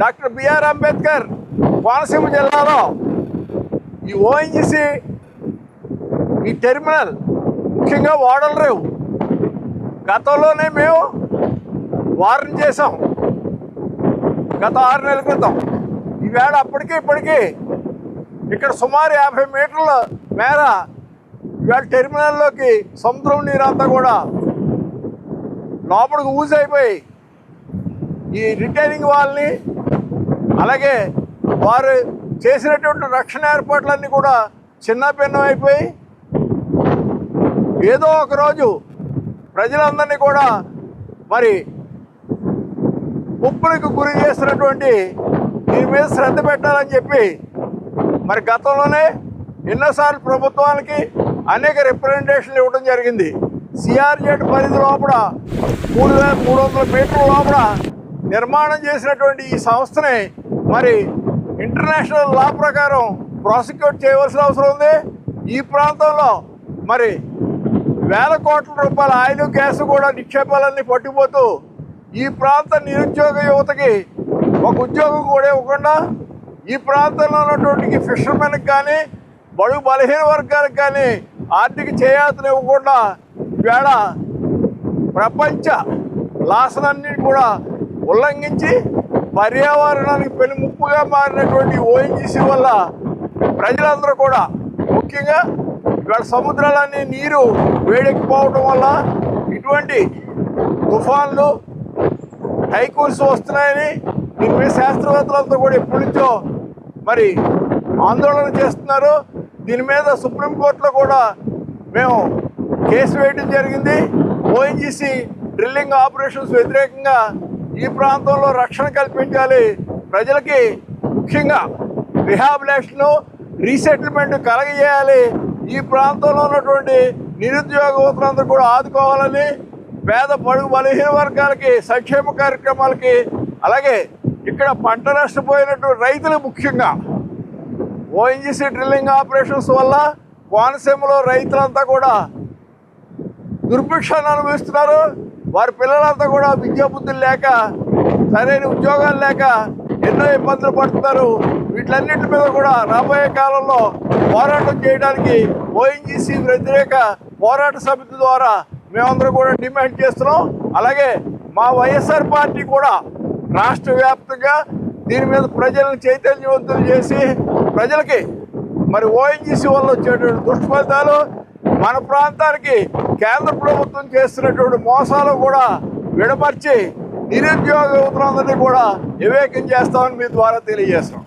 Doctor BR Ambedkar Konaseema జిల్లాలో ఈ ONGC ఈ టెర్మినల్ ముఖ్యంగా ఓడలు రేవు గతంలోనే మేము వారం చేసాం గత ఆరు నెలల క్రితం. ఈవేళ అప్పటికి ఇప్పటికీ ఇక్కడ సుమారు యాభై మీటర్ల మేర ఇవాళ టెర్మినల్లోకి సముద్రం నీరు అంతా కూడా లోపలికి ఊజైపోయి ఈ రిటైరింగ్ వాళ్ళని అలాగే వారు చేసినటువంటి రక్షణ ఏర్పాట్లన్నీ కూడా చిన్నభిన్నం అయిపోయి ఏదో ఒకరోజు ప్రజలందరినీ కూడా మరి ముప్పులకు గురి చేసినటువంటి దీని మీద శ్రద్ధ పెట్టాలని చెప్పి మరి గతంలోనే ఎన్నోసార్లు ప్రభుత్వానికి అనేక రిప్రజెంటేషన్లు ఇవ్వడం జరిగింది. సిఆర్జెడ్ పరిధి లోపల మూడు వేల మూడు వందల మీటర్ల లోపల నిర్మాణం చేసినటువంటి ఈ సంస్థని మరి ఇంటర్నేషనల్ లా ప్రకారం ప్రాసిక్యూట్ చేయవలసిన అవసరం ఉంది. ఈ ప్రాంతంలో మరి వేల కోట్ల రూపాయల ఆయిల్ గ్యాస్ కూడా నిక్షేపాలన్నీ పట్టుకుపోతూ ఈ ప్రాంత నిరుద్యోగ యువతకి ఒక ఉద్యోగం కూడా ఇవ్వకుండా ఈ ప్రాంతంలో ఉన్నటువంటి ఫిషర్మెన్కి కానీ బడుగు బలహీన వర్గాలకు కానీ ఆర్థిక చేయాతను ఇవ్వకుండా ఈవేళ ప్రపంచ లాసలన్నీ కూడా ఉల్లంఘించి పర్యావరణానికి పెనుముప్పుగా మారినటువంటి ఓఎన్జీసీ వల్ల ప్రజలందరూ కూడా ముఖ్యంగా ఇవాళ సముద్రాలన్నీ నీరు వేడెక్కిపోవడం వల్ల ఇటువంటి తుఫాన్లు హైకోర్స్ వస్తున్నాయని దీని మీద శాస్త్రవేత్తలంతా కూడా ఎప్పటి నుంచో మరి ఆందోళన చేస్తున్నారు. దీని మీద సుప్రీంకోర్టులో కూడా మేము కేసు వేయడం జరిగింది. ఓఎన్జీసీ డ్రిల్లింగ్ ఆపరేషన్స్ వ్యతిరేకంగా ఈ ప్రాంతంలో రక్షణ కల్పించాలి. ప్రజలకి ముఖ్యంగా రిహాబిలేషను రీసెటిల్మెంట్ కలగజేయాలి. ఈ ప్రాంతంలో ఉన్నటువంటి నిరుద్యోగ నిరుద్యోగవంతులందరూ కూడా ఆదుకోవాలని పేద పడుగు బలహీన వర్గాలకి సంక్షేమ కార్యక్రమాలకి అలాగే ఇక్కడ పంట నష్టపోయినటువంటి రైతులు ముఖ్యంగా ఓఎన్జీసీ డ్రిల్లింగ్ ఆపరేషన్స్ వల్ల కోనసీమలో రైతులంతా కూడా దుర్భిక్షాన్ని అనుభవిస్తున్నారు. వారి పిల్లలంతా కూడా విద్యా బుద్ధులు లేక సరైన ఉద్యోగాలు లేక ఎన్నో ఇబ్బందులు పడుతున్నారు. వీటన్నిటి మీద కూడా రాబోయే కాలంలో పోరాటం చేయడానికి ఓఎన్జీసీ వ్యతిరేక పోరాట సమితి ద్వారా మేమందరం కూడా డిమాండ్ చేస్తున్నాం. అలాగే మా వైఎస్ఆర్ పార్టీ కూడా రాష్ట్ర వ్యాప్తంగా దీని మీద ప్రజలను చైతన్యవంతులు చేసి ప్రజలకి మరి ఓఎన్జీసీ వల్ల వచ్చేటువంటి దుష్ఫలితాలు మన ప్రాంతానికి కేంద్ర ప్రభుత్వం చేస్తున్నటువంటి మోసాలు కూడా విడమర్చి నిరుద్యోగ యువతులందరినీ కూడా వివేకం చేస్తామని మీ ద్వారా తెలియజేస్తాం